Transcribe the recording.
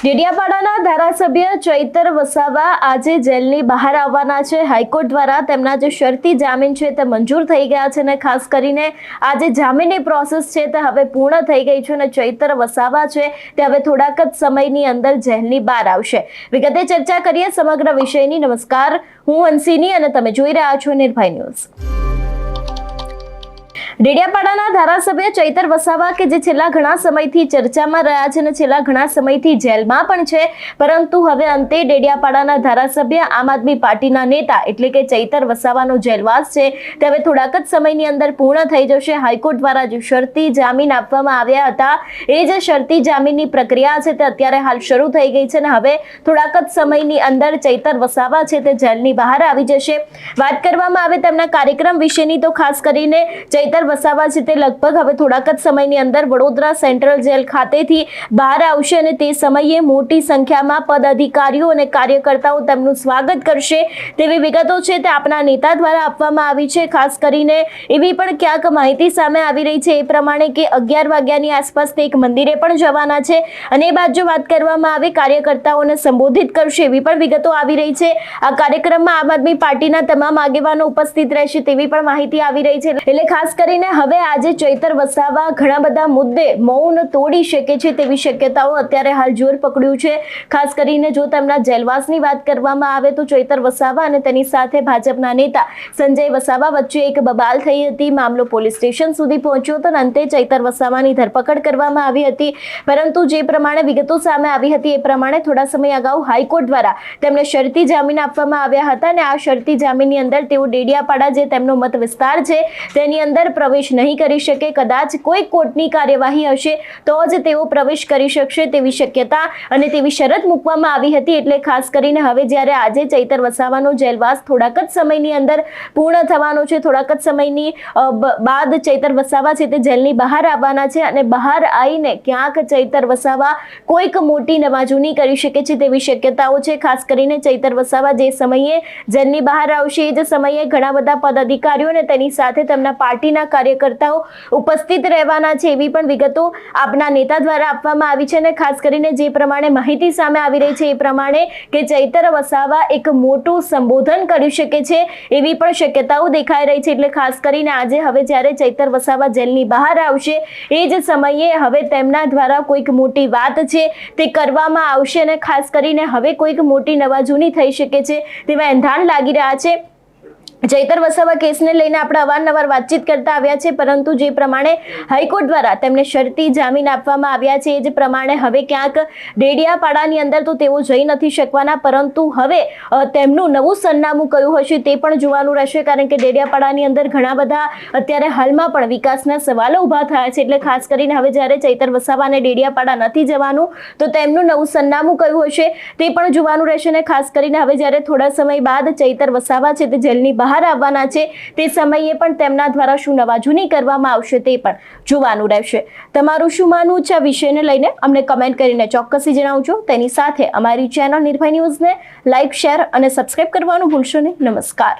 ડેડિયાપાડાના ધારાસભ્ય ચૈતર વસાવા આજે જેલની બહાર આવવાના છે. હાઈકોર્ટ દ્વારા તેમના જે શરતી જામીન છે તે મંજૂર થઈ ગયા છે અને ખાસ કરીને આ જે જામીનની પ્રોસેસ છે તે હવે પૂર્ણ થઈ ગઈ છે અને ચૈતર વસાવા છે તે હવે થોડાક જ સમયની અંદર જેલની બહાર આવશે. વિગતે ચર્ચા કરીએ સમગ્ર વિષયની. નમસ્કાર. હું હંસિની અને તમે જોઈ રહ્યા છો નિર્ભય ન્યૂઝ. ડેડિયાપાડાના ધારાસભ્ય ચૈતર વસાવા કે જે છેલ્લા ઘણા સમયથી ચર્ચામાં રહ્યા છે અને છેલ્લા ઘણા સમયથી જેલમાં પણ છે, પરંતુ હવે અંતે ડેડિયાપાડાના ધારાસભ્ય આમ આદમી પાર્ટીના નેતા એટલે કે ચૈતર વસાવાનો જેલવાસ છે, તે હવે થોડાક જ સમયની અંદર પૂર્ણ થઈ જશે. હાઈકોર્ટ દ્વારા જે શરતી જામીન આપવામાં આવ્યા હતા, એ જે શરતી જામીનની પ્રક્રિયા છે તે અત્યારે હાલ શરૂ થઈ ગઈ છે અને હવે થોડાક જ સમયની અંદર ચૈતર વસાવા છે તે જેલની બહાર આવી જશે. વાત કરવામાં આવે તેમના કાર્યક્રમ વિશેની તો ખાસ કરીને ચૈતર વસાવા છે તે લગભગ હવે થોડાક જ સમયની અંદર વડોદરા સેન્ટ્રલ જેલ ખાતેથી બહાર આવશે અને તે સમયે મોટી સંખ્યામાં પદ અધિકારીઓ અને કાર્યકર્તાઓ તેમનું સ્વાગત કરશે. તેવી વિગતો છે તે આપના નેતા દ્વારા આપવામાં આવી છે. ખાસ કરીને એવી પણ ક્યાંક માહિતી સામે આવી રહી છે એ પ્રમાણે કે અગિયાર વાગ્યાની આસપાસ તે એક મંદિરે પણ જવાના છે અને એ બાદ જો વાત કરવામાં આવે કાર્યકર્તાઓને સંબોધિત કરશે એવી પણ વિગતો આવી રહી છે. આ કાર્યક્રમમાં આમ આદમી પાર્ટીના તમામ આગેવાનો ઉપસ્થિત રહેશે તેવી પણ માહિતી આવી રહી છે. એટલે ખાસ કરીને હવે આજે ચૈતર વસાવા ઘણા બધા મુદ્દે મૌન તોડી શકે છે તેવી શક્યતાઓ અત્યારે હાલ જોર પકડ્યું છે. ખાસ કરીને જો તેમના જેલવાસની વાત કરવામાં આવે તો ચૈતર વસાવા અને તેની સાથે ભાજપના નેતા સંજય વસાવા વચ્ચે એક બબાલ થઈ હતી. મામલો પોલીસ સ્ટેશન સુધી પહોંચ્યો હતો અને અંતે ચૈતર વસાવાની ધરપકડ કરવામાં આવી હતી. પરંતુ જે પ્રમાણે વિગતો સામે આવી હતી એ પ્રમાણે થોડા સમય અગાઉ હાઈકોર્ટ દ્વારા તેમને શરતી જામીન આપવામાં આવ્યા હતા અને આ શરતી જામીનની અંદર તેઓ ડેડિયાપાડા, જે તેમનો મત વિસ્તાર છે, તેની અંદર પ્રવેશ નહીં કરી શકે, કદાચ કોઈ કોર્ટની કાર્યવાહી હશે, તો જ તેઓ પ્રવેશ કરી શકશે તેવી શક્યતા અને તેવી શરત મૂકવામાં આવી હતી. એટલે ખાસ કરીને હવે જ્યારે આજે ચૈતર વસાવાનો જેલવાસ થોડાક જ સમયની અંદર પૂર્ણ થવાનો છે, થોડાક જ સમયની બાદ ચૈતર વસાવા છે તે જેલની બહાર આવવાના છે અને બહાર આવીને ક્યાંક ચૈતર વસાવા કોઈક મોટી નવાજૂની કરી શકે છે તેવી શક્યતાઓ છે. ખાસ કરીને ચૈતર વસાવા જે સમયે જેલની બહાર આવશે, એ જ સમયે ઘણા બધા પદાધિકારીઓ અને તેની સાથે તેમના પાર્ટીના કાર્યકર્તાઓ ઉપસ્થિત રહેવાના છે એવી પણ વિગતો આપના નેતા દ્વારા આપવામાં આવી છે અને ખાસ કરીને જે પ્રમાણે માહિતી સામે આવી રહી છે એ પ્રમાણે કે ચૈતર વસાવા એક મોટું સંબોધન કરી શકે છે એવી પણ શક્યતાઓ દેખાઈ રહી છે. એટલે ખાસ કરીને આજે હવે જ્યારે ચૈતર વસાવા જેલની બહાર આવશે એ જ સમયે હવે તેમના દ્વારા કોઈક મોટી વાત છે તે કરવામાં આવશે અને ખાસ કરીને હવે કોઈક મોટી નવાજૂની થઈ શકે છે તેવા એંધાણ લાગી રહ્યા છે. ચૈતર વસાવા કેસને લઈને આપણે અવારનવાર વાતચીત કરતા આવ્યા છે, પરંતુ જે પ્રમાણે હાઈકોર્ટ દ્વારા તેમને શરતી જામીન આપવામાં આવ્યા છે, એ જ પ્રમાણે હવે ક્યાંક ડેડિયાપાડાની અંદર તો તેઓ જઈ નથી શકવાના, પરંતુ હવે તેમનું નવું સરનામું કયું હશે તે પણ જોવાનું રહેશે, કારણ કે ડેડિયાપાડાની અંદર ઘણા બધા અત્યારે હાલમાં પણ વિકાસના સવાલો ઊભા થયા છે, એટલે ખાસ કરીને હવે જ્યારે ચૈતર વસાવાને ડેડિયાપાડા નથી જવાનું, તો તેમનું નવું સરનામું કયું હશે તે પણ જોવાનું રહેશે, અને ખાસ કરીને હવે જ્યારે થોડા સમય બાદ ચૈતર વસાવા છે તે જેલની બહાર આવવાના છે. તે સમયે પણ તેમના દ્વારા શું નવાજૂની કરવામાં આવશે તે પણ જોવાનું રહેશે. તમારું શું માનવું છે આ વિષયને લઈને? અમને કમેન્ટ કરીને ચોક્કસથી જણાવજો. તેની સાથે અમારી ચેનલ નિર્ભય ન્યૂઝને લાઇક શેર અને સબસ્ક્રાઇબ કરવાનું ભૂલશો નહીં. નમસ્કાર.